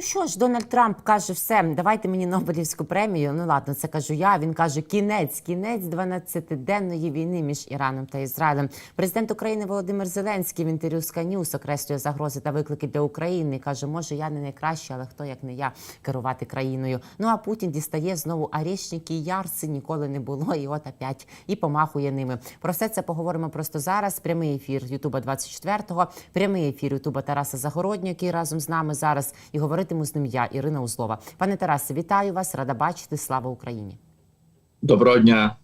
Ну що ж, Дональд Трамп каже, все, давайте мені Нобелівську премію. Ну ладно, це кажу я. Він каже, кінець, кінець 12-денної війни між Іраном та Ізраїлем. Президент України Володимир Зеленський в інтерв'ю з Канюс окреслює загрози та виклики для України. каже, може, я не найкраще, але хто як не я керувати країною. Ну а Путін дістає знову арешники і ярси ніколи не було. І от опять і помахує ними. Про все це поговоримо просто зараз. Прямий ефір Ютуба 24-го, прямий ефір Ютуба Тараса Загороднього, який разом з нами зараз і говоритиму з ним я, Ірина Узлова. Пане Тарасе, вітаю вас, рада бачити. Слава Україні! Доброго дня,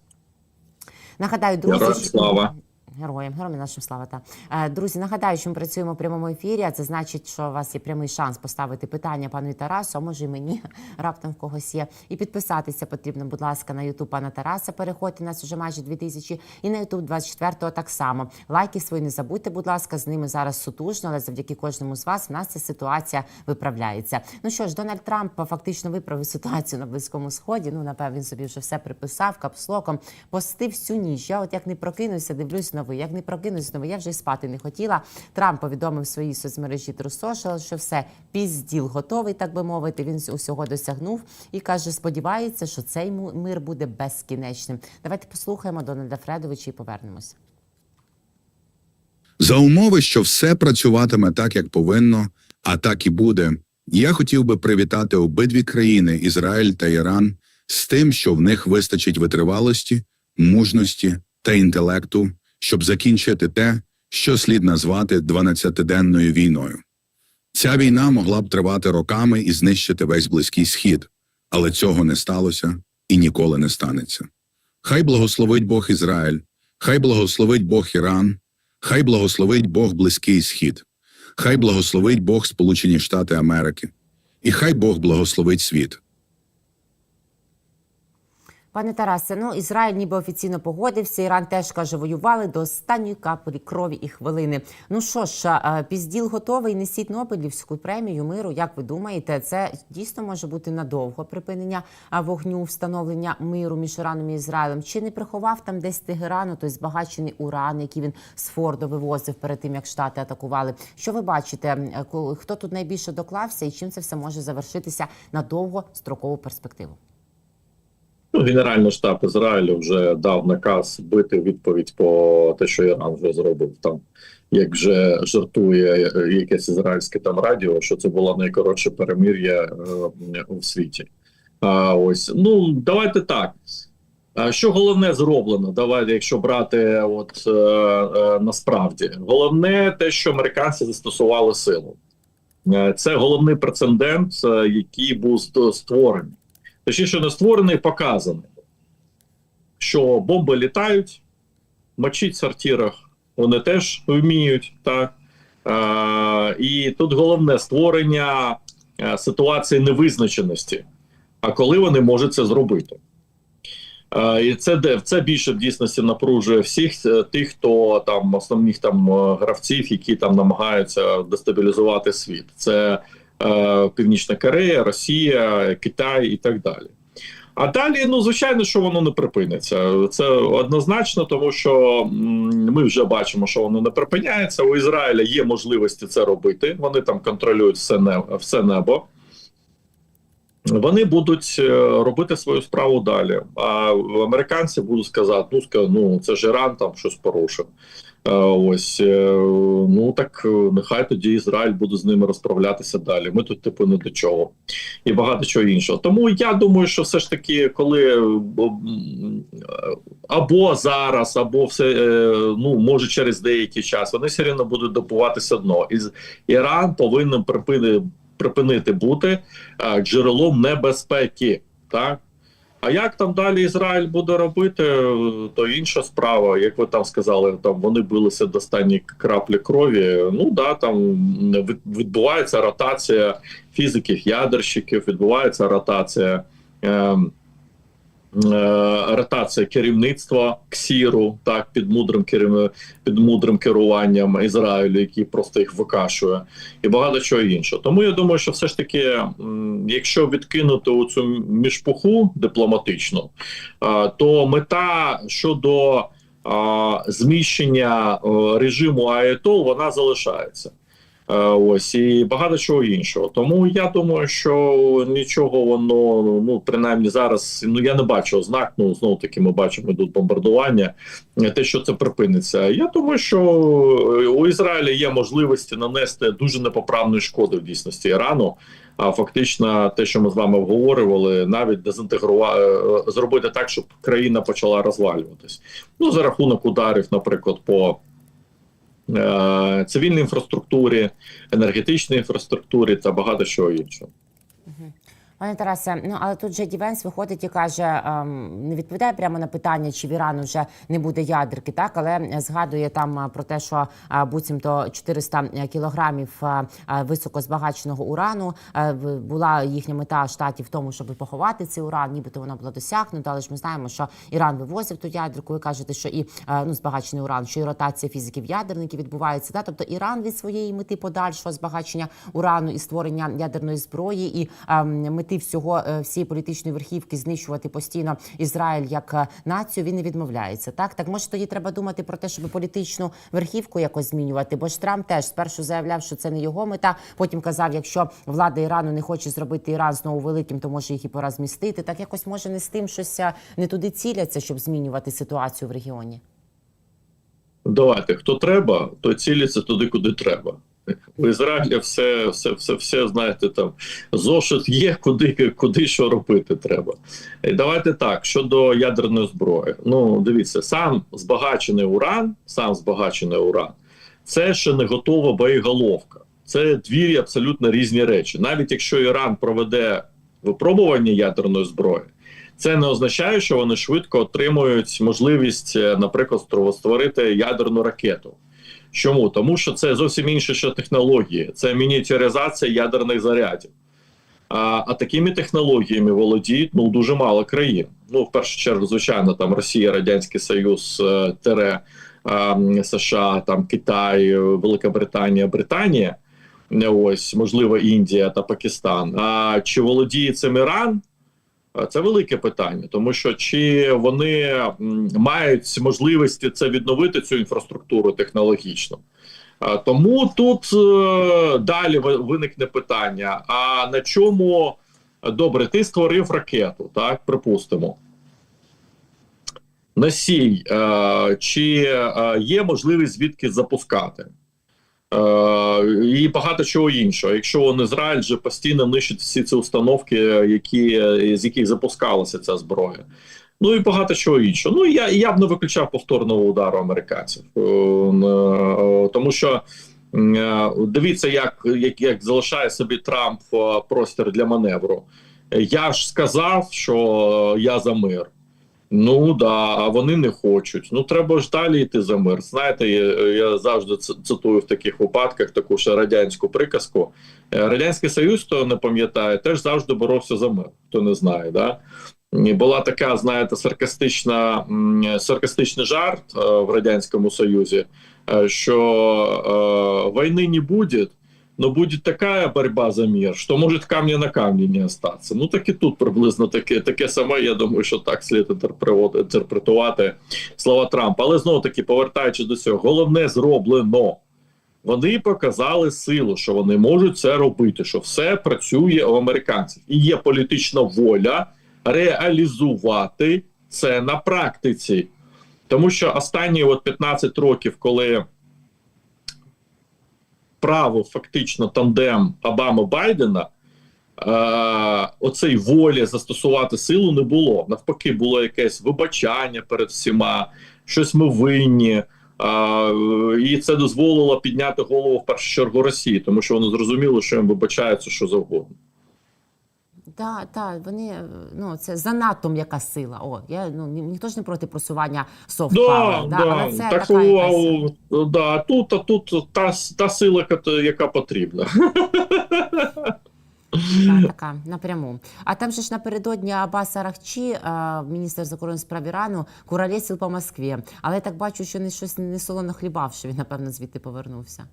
Нагадаю, друзі, Добро що- слава. Героям, героям нашим слава та Е, друзі. Нагадаю, що ми працюємо в прямому ефірі. а Це значить, що у вас є прямий шанс поставити питання пану Тарасу, а може і мені раптом в когось є. І підписатися потрібно, будь ласка, на Ютуб пана Тараса. Переходьте нас уже майже дві тисячі. І на Ютуб 24-го так само. Лайки свої не забудьте, будь ласка, з ними зараз сутужно, але завдяки кожному з вас в нас ця ситуація виправляється. Ну що ж, Дональд Трамп фактично виправив ситуацію на близькому сході. Ну напевно, він собі вже все приписав капслоком. Постив всю ніч. Я от як не прокинуся, дивлюсь новий. Як не прокинусь новий, я вже спати не хотіла. Трамп повідомив своїй соцмережі True що все пізділ готовий, так би мовити. Він усього досягнув і каже, сподівається, що цей мир буде безкінечним. Давайте послухаємо Дональда Фредовича і повернемось. За умови, що все працюватиме так, як повинно, а так і буде, я хотів би привітати обидві країни Ізраїль та Іран з тим, що в них вистачить витривалості, мужності та інтелекту, щоб закінчити те, що слід назвати 12-денною війною. Ця війна могла б тривати роками і знищити весь близький схід, але цього не сталося і ніколи не станеться. Хай благословить Бог Ізраїль, хай благословить Бог Іран, Хай благословить Бог Близький Схід, хай благословить Бог Сполучені Штати Америки, і хай Бог благословить світ. Пане Тарасе, ну Ізраїль ніби офіційно погодився. Іран теж каже, воювали до останньої каплі крові і хвилини. Ну що ж, пізділ готовий. Несіть Нобелівську премію миру. Як ви думаєте, це дійсно може бути надовго припинення вогню, встановлення миру між Іраном і Ізраїлем? Чи не приховав там десь Тегерану той збагачений уран, який він з Фордо вивозив перед тим, як штати атакували? Що ви бачите? Хто тут найбільше доклався, і чим це все може завершитися на довгострокову перспективу? Ну, Генеральний штаб Ізраїлю вже дав наказ бити відповідь по те, що Іран вже зробив там. Як вже жартує якесь ізраїльське там радіо, що це було найкоротше перемир'я е, у світі. А ось ну давайте так. Що головне зроблено? Давайте, якщо брати, от е, е, насправді, головне те, що американці застосували силу. Е, Це головний прецедент, е, який був створений. Точніше, не створений, показаний, що бомби літають, мочить в сортирах вони теж вміють. Так? Е, і тут головне створення е, ситуації невизначеності. А коли вони можуть це зробити? Е, і це де це більше в дійсності напружує всіх е, тих, хто там основних там гравців, які там намагаються дестабілізувати світ. Це Північна Корея, Росія, Китай і так далі. А далі, ну звичайно, що воно не припиниться. Це однозначно, тому що ми вже бачимо, що воно не припиняється. У Ізраїля є можливості це робити. Вони там контролюють все небо, все небо. Вони будуть е, робити свою справу далі. А американці будуть сказати: ну ну це ж Іран там щось порушив. Е, Ось е, ну так е, нехай тоді Ізраїль буде з ними розправлятися далі. Ми тут, типу, не до чого, і багато чого іншого. Тому я думаю, що все ж таки, коли або зараз, або все ну може через деякий час, вони все рівно будуть добуватися дно. І Іран повинен припини, припинити бути джерелом небезпеки. Так а як там далі Ізраїль буде робити, то інша справа. Як ви там сказали, там вони билися до останньої краплі крові. Ну да, там від- відбувається ротація фізиків, ядерщиків, відбувається ротація. е, Ротація керівництва КСІРу, так під мудрим керів... під мудрим керуванням Ізраїлю, який просто їх викашує, і багато чого іншого. Тому я думаю, що все ж таки, якщо відкинути цю міжпуху дипломатичну, то мета щодо зміщення е, режиму АЕТО вона залишається. Е, Ось і багато чого іншого. Тому я думаю, що нічого воно ну принаймні зараз. Ну я не бачу ознак. Ну знову таки, ми бачимо тут бомбардування. е, Те, що це припиниться. Я думаю, що у Ізраїля є можливості нанести дуже непоправної шкоди в дійсності Ірану. А фактично, те, що ми з вами обговорювали, навіть дезінтегрувати зробити так, щоб країна почала розвалюватись. Ну за рахунок ударів, наприклад, по е, цивільній інфраструктурі, енергетичній інфраструктурі та багато чого іншого. Пане Тарасе, ну але тут же Дівенс виходить і каже, ем, не відповідає прямо на питання, чи в Ірану вже не буде ядерки, так але згадує там е, про те, що е, буцімто 400 кілограмів е, е, високозбагаченого урану е, була їхня мета штатів в тому, щоб поховати цей уран, нібито вона була досягнута. Але ж ми знаємо, що Іран вивозив ту ядерку. Ви кажете, що і е, ну збагачений уран, що і ротація фізиків ядерників відбувається. Та тобто Іран від своєї мети подальшого збагачення урану і створення ядерної зброї і мети всього е, всієї політичної верхівки знищувати постійно Ізраїль як е, націю. Він не відмовляється. Так так може тоді треба думати про те, щоб політичну верхівку якось змінювати. Бо ж Трамп теж спершу заявляв, що це не його мета. Потім казав, якщо влада Ірану не хоче зробити Іран знову великим, то може їх і пора змістити. Так якось може не з тим щось е, не туди ціляться, щоб змінювати ситуацію в регіоні. Давайте, хто треба, то ціляться туди, куди треба. В Ізраїлі все, все, все, все знаєте, там зошит є, куди, куди що робити треба. І давайте так, щодо ядерної зброї. Ну, дивіться, сам збагачений уран, сам збагачений уран, це ще не готова боєголовка. Це дві абсолютно різні речі. Навіть якщо Іран проведе випробування ядерної зброї, це не означає, що вони швидко отримують можливість, е, наприклад, створити ядерну ракету. Чому? Тому що це зовсім інші ще технології, це мініатюризація ядерних зарядів. А, а такими технологіями володіють ну дуже мало країн. Ну, в першу чергу, звичайно, там Росія, Радянський Союз, е, тере е, США, там Китай, Велика Британія, Ось можливо Індія та Пакистан. А чи володіє цим Іран? Це велике питання, тому що чи вони мають можливості це відновити цю інфраструктуру технологічно. Тому тут е, далі виникне питання: а на чому добре, ти створив ракету, так припустимо. Носій, е, чи е, є можливість звідки запускати? Е, і багато чого іншого. Якщо он Ізраїль же постійно нищить всі ці установки, які, з яких запускалася ця зброя. Ну і багато чого іншого. Ну я, я б не виключав повторного удару американців, Е, е, тому що дивіться, як, як, як залишає собі Трамп простір для маневру. Я ж сказав, що я за мир. Ну да, а вони не хочуть. Ну треба ж далі йти за мир. Знаєте, я, я завжди цитую в таких випадках таку ще радянську приказку. Е, Радянський Союз, хто не пам'ятає, теж завжди боровся за мир. Хто не знає, да. Була така, знаєте, саркастична саркастичний жарт е, в радянському союзі, е, що війни не буде. Но будет такая борьба за мир, що може камня на камні не остаться. Ну так і тут приблизно таке, таке саме. Я думаю, що так слід інтерпретувати слова Трампа. Але знову таки, повертаючись до цього, головне зроблено. Вони показали силу, що вони можуть це робити, що все працює у американців, і є політична воля реалізувати це на практиці. Тому що останні от 15 років, коли право фактично тандем Обама Байдена. Е, оцей волі застосувати силу не було. Навпаки, було якесь вибачання перед всіма, щось ми винні. Е, і це дозволило підняти голову в першу чергу Росії, тому що вони зрозуміли, що їм вибачається що завгодно. Так, так, вони е, ну це занадто м'яка сила. О, я ну ні- ніхто ж не проти просування soft Да, power, да, да, але це так, така якась... да, тут, а тут та, та сила, яка- потрібна. Та, така напряму. А там же ж напередодні Аббас Арахчі, е, міністр закордонних справ Ірану, куролесив по Москві. Але я так бачу, що не щось не солоно хлібав, що він напевно звідти повернувся.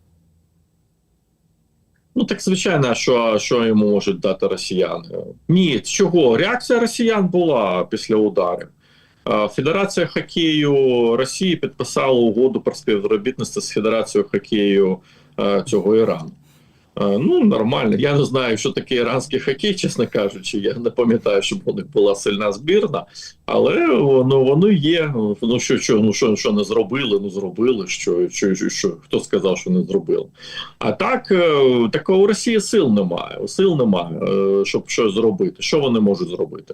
Ну так звичайно, що, що йому можуть дати росіяни? Ні, чого? Реакція росіян була після ударів. Федерація хокею Росії підписала угоду про співробітництво з Федерацією хокею е, цього Ірану. Е, Ну, нормально. Я не знаю, що таке іранський хокей, чесно кажучи. Я не пам'ятаю, щоб у них була сильна збірна, але воно воно є. Ну що, що, ну що, що не зробили, ну зробили. Що, що, що, хто сказав, що не зробили? А так е, такого у Росії сил немає. Сил немає, е, щоб щось зробити. Що вони можуть зробити?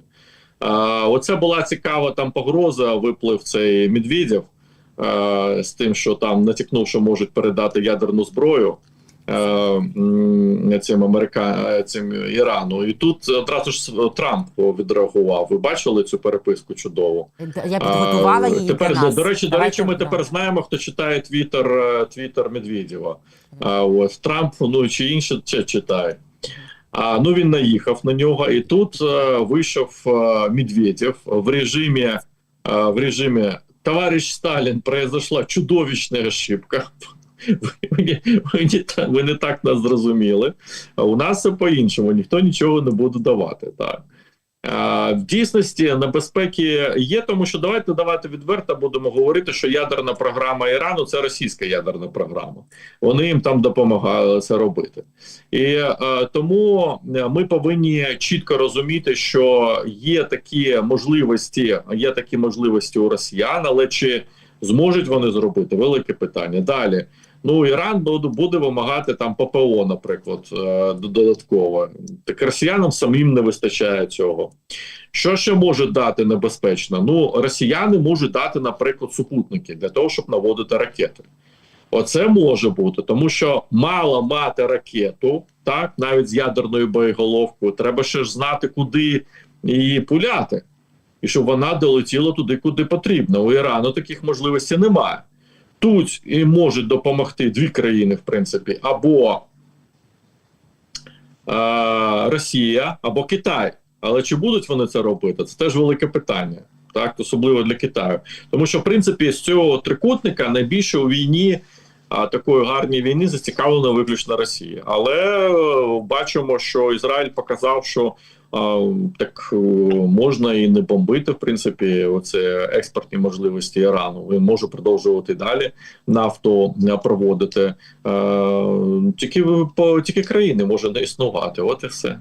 А, Оце була цікава там погроза. Виплив цей Медведєв з тим, що там натякнув, що можуть передати ядерну зброю цим Америка... цим Ірану. І тут одразу ж Трамп відреагував. Ви бачили цю переписку чудову? Я підготувала її Тепер для нас. до речі, до речі, ми да. тепер знаємо, хто читає твіттер е, твіттер Медведєва. А от Трамп, ну чи інше чи читає. А ну він наїхав на нього, і тут е, вийшов е, Медведєв в режимі е, в режимі Товарищ Сталін, произошла чудовищна ошибка. Ви, не- ви, ви не так нас зрозуміли. А у нас все по-іншому, ніхто нічого не буде давати. Так. А, в дійсності небезпеки є, тому що давайте давайте відверто будемо говорити, що ядерна програма Ірану це російська ядерна програма. Вони їм там допомагали це робити. І е, тому ми повинні чітко розуміти, що є такі можливості, є такі можливості у росіян, але чи зможуть вони зробити велике питання. Далі. Ну, Іран буде, вимагати там ППО, наприклад, е, додатково. Так росіянам самим не вистачає цього. Що ще може дати небезпечно? Ну, росіяни можуть дати, наприклад, супутники для того, щоб наводити ракети. Оце може бути, тому що мало мати ракету, так, навіть з ядерною боєголовкою, треба ще ж знати, куди її пуляти, і щоб вона долетіла туди, куди потрібно. У Ірану таких можливостей немає. Тут і можуть допомогти дві країни, в принципі, або е, Росія, або Китай. Але чи будуть вони це робити? Це теж велике питання, так особливо для Китаю. Тому що, в принципі, з цього трикутника найбільше у війні, а, такої гарній війни, зацікавлена виключно Росія. Але е, бачимо, що Ізраїль показав, що так е, можна і не бомбити, в принципі, оце експортні можливості Ірану. Він може продовжувати далі нафту е, проводити. Е, тільки по тільки країни може не існувати. От і все.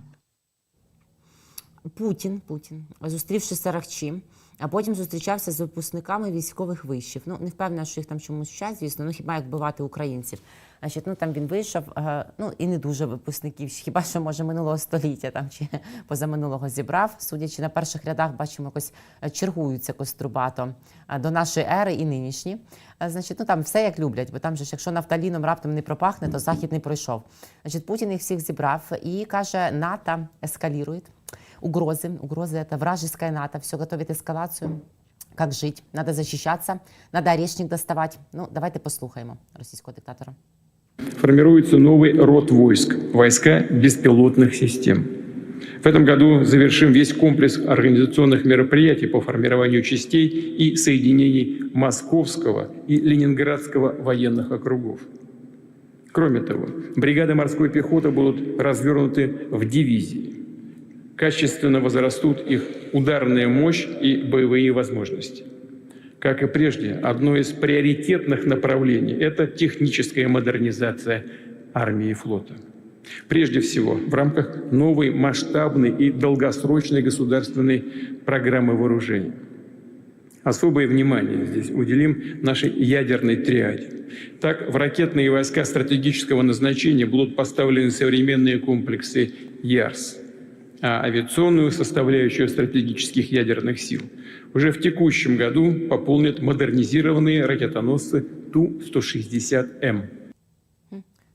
Путін, Путін, зустрівши Сарахчі, а потім зустрічався з випускниками військових вишів. Ну не впевнена, що їх там чомусь вчать, звісно. Ну хіба як вбивати українців? Значить, ну там він вийшов, е, ну і не дуже випускників, хіба що може минулого століття там чи позаминулого зібрав. Судячи на перших рядах, бачимо, якось е, чергуються кострубато е, до нашої ери і нинішні. Е, Значить, ну там все як люблять, бо там же ж, якщо нафталіном раптом не пропахне, то захід не пройшов. Значить, Путін їх всіх зібрав і каже: НАТО ескалірує. Угрозы, угрозы это вражеская НАТО, все готовит эскалацию. Как жить? Надо защищаться, надо орешник доставать. Ну, давайте послухаємо російського диктатора. Формируется новый род войск – войска беспилотных систем. В этом году завершим весь комплекс организационных мероприятий по формированию частей и соединений Московского и Ленинградского военных округов. Кроме того, бригады морской пехоты будут развернуты в дивизии. Качественно возрастут их ударная мощь и боевые возможности. Как и прежде, одно из приоритетных направлений – это техническая модернизация армии и флота. Прежде всего, в рамках новой масштабной и долгосрочной государственной программы вооружений. Особое внимание здесь уделим нашей ядерной триаде. Так, в ракетные войска стратегического назначения будут поставлены современные комплексы ЯРС, а авиационную составляющую стратегических ядерных сил уже в текущем году пополнят модернизированные ракетоносцы Ту-160М.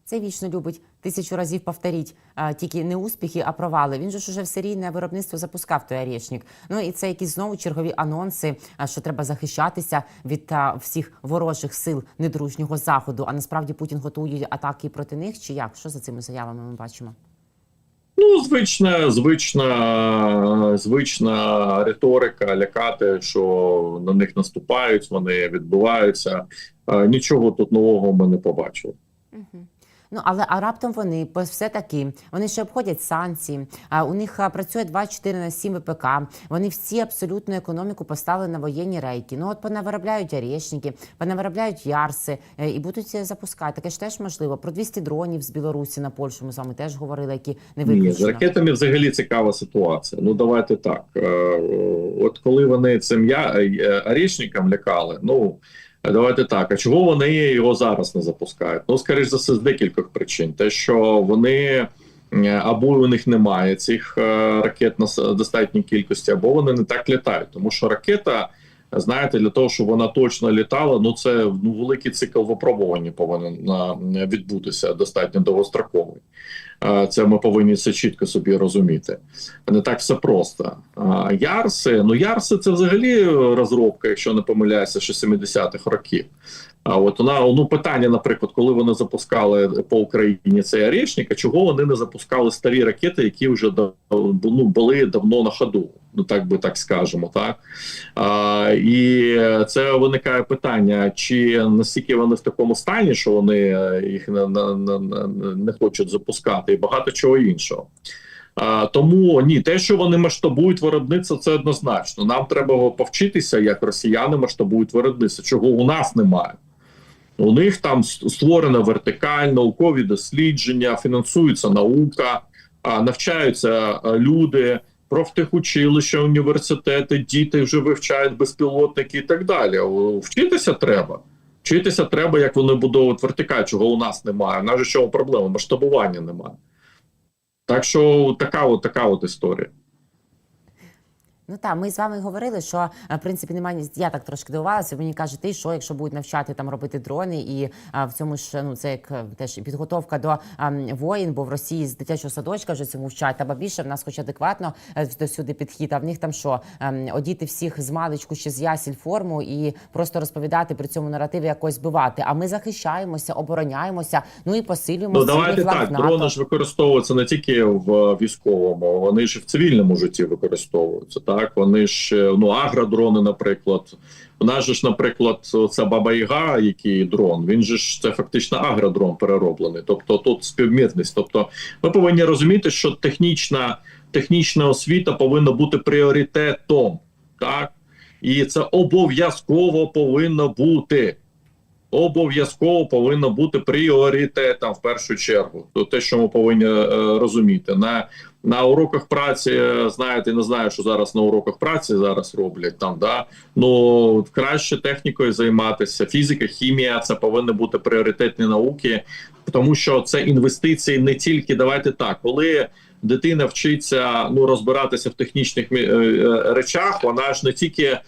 Це вічно любить тисячу разів повторіть а, тільки не успіхи, а провали. Він же ж уже в серійне виробництво запускав той орешник. Ну і це якісь знову чергові анонси, а, що треба захищатися від а, всіх ворожих сил недружнього заходу. А насправді Путін готує атаки проти них. Чи як? Що за цими заявами ми бачимо? Ну, звична, звична, звична риторика лякати, що на них наступають, вони відбуваються. Е, Нічого тут нового ми не побачили. Ну але а раптом вони все таки вони ще обходять санкції. А у них працює 24 на 7 ВПК. Вони всі абсолютно економіку поставили на воєнні рейки. Ну от понавиробляють орешники, понавиробляють ярси е, і будуть е, запускати. Таке ж теж можливо. Про 200 дронів з Білорусі на Польщу. Ми з вами теж говорили, які не Ні, з ракетами взагалі цікава ситуація. Ну давайте так. Е, От коли вони цим я орешникам лякали, ну давайте так. А чого вони його зараз не запускають? Ну, скоріш за все, з декількох причин. Те, що вони або у них немає цих е, ракет на достатній кількості, або вони не так літають, тому що ракета. Знаєте, для того, щоб вона точно літала, ну це ну великий цикл випробування повинен відбутися достатньо довгостроковий. Це ми повинні це чітко собі розуміти. Не так все просто. Ярси, ну Ярси це взагалі розробка, якщо не помиляюся, ще 70-х років. А от вона ну питання, наприклад, коли вони запускали по Україні цей орешник, а чого вони не запускали старі ракети, які вже ну, були давно на ходу, ну так би так скажемо, так а, і це виникає питання: чи настільки вони в такому стані, що вони е, їх не, не- не хочуть запускати, і багато чого іншого. А, тому ні, те, що вони масштабують виробництво, це однозначно. Нам треба повчитися, як росіяни масштабують виробництво, чого у нас немає. У них там створена вертикаль, наукові дослідження, фінансується наука, навчаються люди, профтехучилища, університети, діти вже вивчають безпілотники і так далі. Вчитися треба. Вчитися треба, як вони будують вертикаль, чого у нас немає. У нас же чого проблема? Масштабування немає. Так що така от така от історія. Ну так, ми з вами говорили, що е, в принципі немає я так трошки дивувалася. Мені кажуть, ти що, якщо будуть навчати там робити дрони, і а, в цьому ж ну це як е, теж підготовка до а, воїн, бо в Росії з дитячого садочка вже цьому вчать. Та більше в нас, хоч адекватно е, до сюди підхід. А в них там що ем, одіти всіх з маличку ще з ясіль форму і просто розповідати при цьому наративи якось бивати. А ми захищаємося, обороняємося. Ну і посилюємо Ну давайте так. НАТО. Дрони ж використовуються не тільки в військовому, вони ж і в цивільному житті використовуються. Так вони ж е, ну агродрони, наприклад. У нас же ж, наприклад, це Баба Яга, який дрон. Він же ж це фактично агродрон перероблений. Тобто тут співмірність. Тобто, ми повинні розуміти, що технічна технічна освіта повинна бути пріоритетом, так і це обов'язково повинно бути обов'язково повинно бути пріоритетом в першу чергу. То те, що ми повинні е, розуміти на, на уроках праці, е, знаєте, не знаю, що зараз на уроках праці зараз роблять там. Да ну краще технікою займатися. Фізика, хімія це повинні бути пріоритетні науки, тому що це інвестиції не тільки давайте так, коли. Дитина вчиться ну розбиратися в технічних е, е, речах. Вона ж не тільки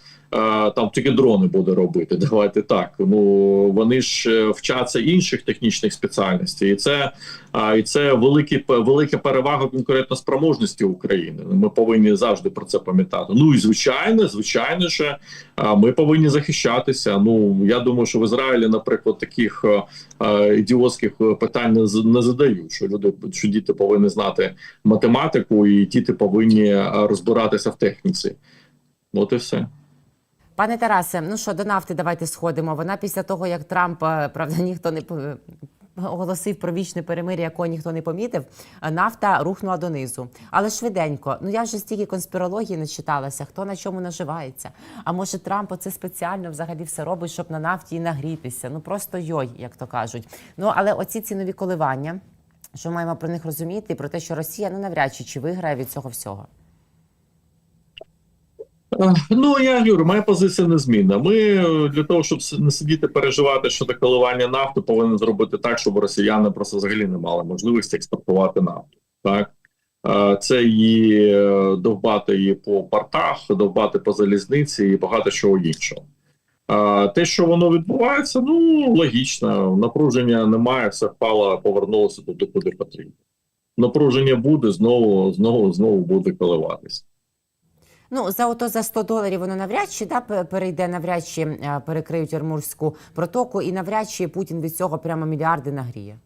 там тільки дрони буде робити. Давайте так. Ну вони ж е, вчаться інших технічних спеціальностей, і це і це великі велика перевага конкурентоспроможності України. Ми повинні завжди про це пам'ятати. Ну і звичайно, звичайно ж, ми повинні захищатися. Ну я думаю, що в Ізраїлі, наприклад, таких е, е, ідіотських питань не, задають. Що люди що діти повинні знати математику, і діти повинні е, розбиратися в техніці. От і все. Пане Тарасе, ну що до нафти давайте сходимо. Вона після того, як Трамп, е, правда, ніхто не оголосив про вічне перемир'я, якого ніхто не помітив, нафта рухнула донизу. Але швиденько. Ну я вже стільки конспірології не читалася, хто на чому наживається. А може Трамп оце спеціально взагалі все робить, щоб на нафті і нагрітися. Ну просто йой, як то кажуть. Ну але оці цінові коливання, що маємо про них розуміти, про те, що Росія ну навряд чи чи виграє від цього всього. Ну я говорю, моя позиція незмінна. Ми е, для того, щоб не сидіти переживати щодо коливання нафти, повинні зробити так, щоб росіяни просто взагалі не мали можливості експортувати нафту. Так Е, це її е, довбати її по портах, довбати по залізниці і багато чого іншого. Те, що воно відбувається, ну логічно. Напруження немає, все впало, повернулося туди, куди потрібно. Напруження буде знову, знову, знову буде коливатися. Ну за ото за 100 доларів воно навряд чи да перейде, навряд чи е, перекриють Ормурську протоку, і навряд чи Путін від цього прямо мільярди нагріє.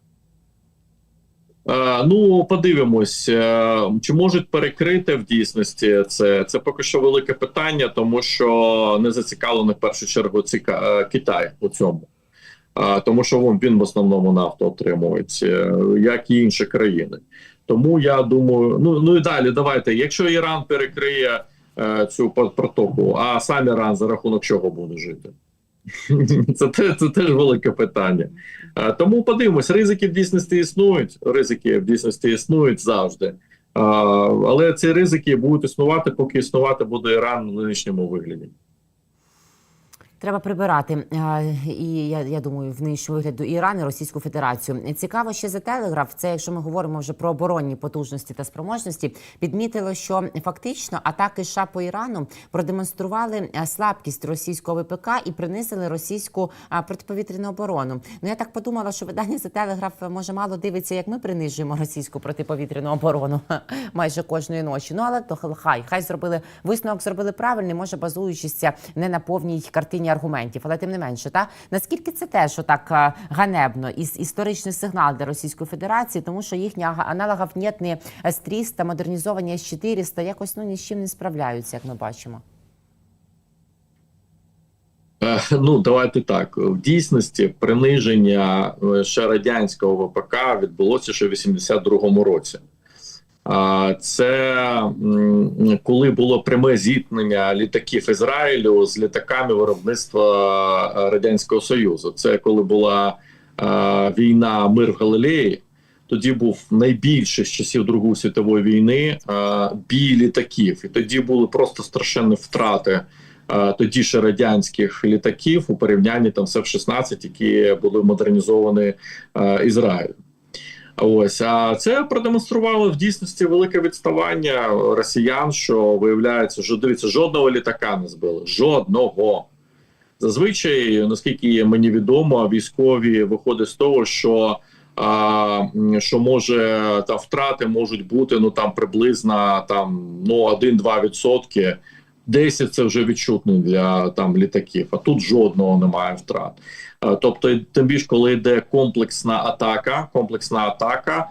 Е, ну, подивимось, е, чи можуть перекрити в дійсності це. Це поки що велике питання, тому що не зацікавлений в першу чергу е, Китай у цьому. тому що він, він в основному нафту отримують, як і інші країни. Тому я думаю, ну ну і далі давайте. Якщо Іран перекриє цю протоку, а сам Іран за рахунок чого буде жити? Це, те- це теж велике питання. Е, Тому подивимось, ризики в дійсності існують. Ризики в дійсності існують завжди. Але ці ризики будуть існувати, поки існувати буде Іран в нинішньому вигляді. Треба прибирати е, і я, я думаю, в нинішньому вигляду Іран і Російську Федерацію. Цікаво ще за телеграф. Це якщо ми говоримо вже про оборонні потужності та спроможності, підмітило, що фактично атаки США по Ірану продемонстрували е, слабкість російського ВПК і принизили російську е, протиповітряну оборону. Ну я так подумала, що видання за телеграф може мало дивиться, як ми принижуємо російську протиповітряну оборону майже кожної ночі. Ну але то хай хай зробили висновок, зробили правильний, може базуючися не на повній картині аргументів, але тим не менше, та наскільки це теж отак е, ганебно і історичний сигнал для Російської Федерації, тому що їхні ага- аналогів нет, С-300, модернізовані С-400, якось ну ні з чим не справляються, як ми бачимо. Е, Ну, давайте так. В дійсності приниження е, ще радянського ВПК відбулося ще в 82-му році. Це коли було пряме зіткнення літаків Ізраїлю з літаками виробництва е, Радянського Союзу. Це коли була е, війна Мир в Галилеї. Тоді був найбільший з часів Другої світової війни е, бій літаків, і тоді були просто страшенні втрати тоді ще радянських літаків у порівнянні там з F-16, які були модернізовані Ізраїлем. Ось а це продемонструвало в дійсності велике відставання росіян, що виявляється, що дивіться, жодного літака не збили. Жодного. Зазвичай, наскільки мені відомо, військові виходять з того, що а, що може та втрати можуть бути ну там приблизно там ну 1-2 відсотки. 10 це вже відчутно для там літаків, а тут жодного немає втрат. Е, Тобто, тим більше, коли йде комплексна атака, комплексна атака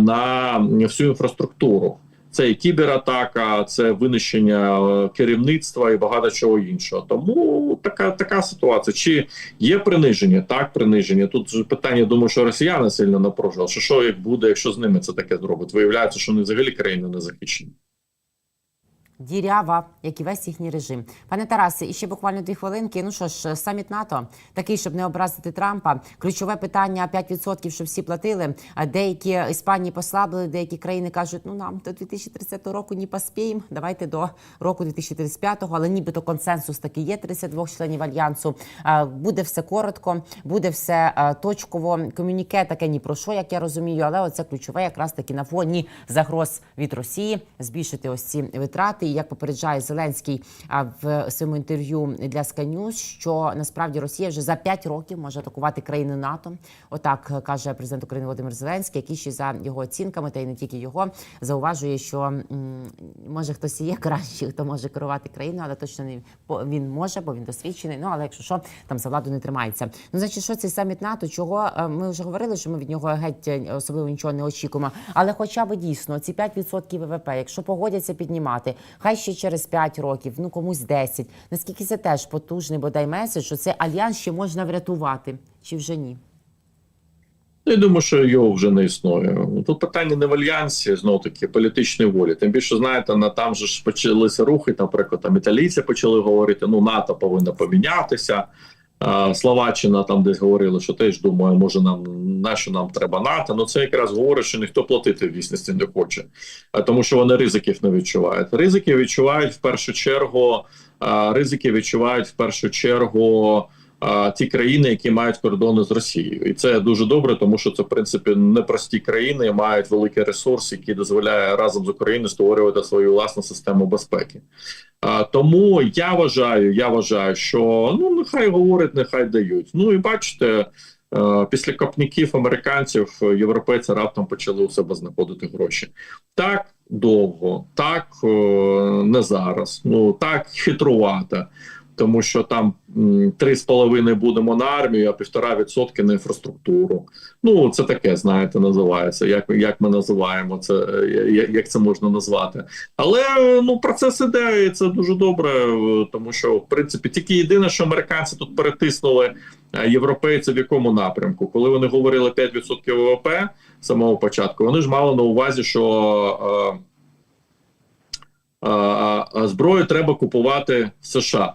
на всю інфраструктуру. Це і кібератака, це винищення е, керівництва і багато чого іншого. Тому така така ситуація. Чи є приниження? Так, приниження. Тут питання, думаю, що росіяни сильно напружували. Що що як буде, якщо з ними це таке зробить? Виявляється, що вони взагалі країни не захищені. Дірява, як і весь їхній режим. Пане Тарасе, і ще буквально дві хвилинки. Ну що ж, саміт НАТО такий, щоб не образити Трампа. Ключове питання 5%, щоб всі платили. А деякі Іспанії послабили, деякі країни кажуть, ну нам до 2030 року не поспіємо. Давайте до року 2035, але нібито консенсус такий є 32 членів альянсу. Буде все коротко, буде все точково. Комюніке таке ні про що, як я розумію, але оце ключове якраз таки на фоні загроз від Росії збільшити ось ці витрати. Як попереджає Зеленський в своєму інтерв'ю для Sky News, що насправді Росія вже за 5 років може атакувати країни НАТО. Отак е, каже президент України Володимир Зеленський, який ще за його оцінками, та й не тільки його, зауважує, що може хтось є кращий, хто може керувати країною, але точно не він може, бо він досвідчений. Ну але якщо що, там за владу не тримається. Ну значить, що цей саміт НАТО? Чого е, ми вже говорили, що ми від нього геть е, особливо нічого не очікуємо. Але хоча б дійсно ці 5% ВВП, якщо погодяться піднімати, хай ще через 5 років, ну комусь 10. Наскільки це теж потужний бодай меседж, що цей альянс ще можна врятувати, чи вже ні? Я думаю, що його вже не існує. Тут питання не в альянсі, знову таки політичної волі. Тим більше, знаєте, на там же ж почалися рухи. Наприклад, там італійці почали говорити: ну НАТО повинно помінятися. Словаччина там десь говорила, що теж думає, може нам на що нам треба НАТО. Ну це якраз говорить, що ніхто платити в дійсності не хоче, тому що вони ризиків не відчувають. Ризики відчувають в першу чергу. Ризики відчувають в першу чергу ті країни, які мають кордони з Росією, і це дуже добре, тому що це в принципі непрості країни, мають великий ресурс, який дозволяє разом з Україною створювати свою власну систему безпеки. А, тому я вважаю, я вважаю, що ну нехай говорять, нехай дають. Ну і бачите. е, Після копняків американців європейці раптом почали у себе знаходити гроші. Так довго, так е, не зараз. Ну так хитрувато тому що там м, 3,5 будемо на армію, а півтора відсотки на інфраструктуру. Ну це таке, знаєте, називається. Як як ми називаємо це, е, як, це можна назвати? Але ну процес іде, і це дуже добре, е, тому що в принципі тільки єдине, що американці тут перетиснули е, європейці в якому напрямку? Коли вони говорили 5% ВВП з самого початку, вони ж мали на увазі, що е, е, е, зброю треба купувати в США.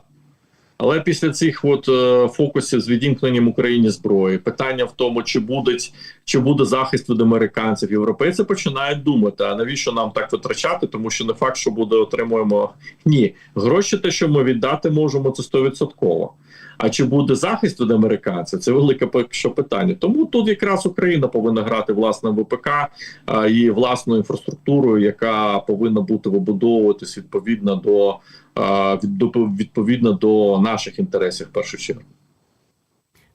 Але після цих от е, фокусів з відімкненням Україні зброї, питання в тому, чи буде, чи буде захист від американців, європейці починають думати, а навіщо нам так витрачати, тому що не факт, що буде отримуємо. Ні. Гроші, те, що ми віддати можемо, це 100%. А чи буде захист від американців? Це велике що питання. Тому тут якраз Україна повинна грати власним ВПК і власною інфраструктурою, яка повинна бути вибудовуватись відповідно до- відповідно до наших інтересів в першу чергу.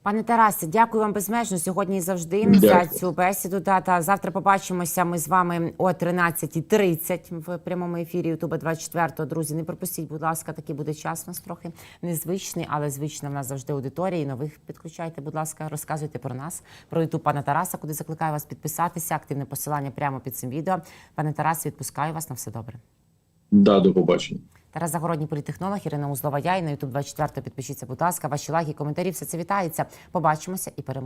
Пане Тарасе, дякую вам безмежно сьогодні і завжди Дякую. за цю бесіду. Та, та завтра побачимося ми з вами о 13.30 в прямому ефірі Ютуба 24 Друзі, не пропустіть, будь ласка, такий буде час у нас трохи незвичний, але звична в нас завжди аудиторія. І нових підключайте, будь ласка, розказуйте про нас, про Ютуб пана Тараса, куди закликаю вас підписатися. Активне посилання прямо під цим відео. Пане Тарасе, відпускаю вас на все добре. Да, до побачення. Тарас Загородній політехнолог Ірина Узлова. Я і на Ютуб 24 підпишіться, будь ласка. Ваші лайки, коментарі, все це вітається. Побачимося і переможемо.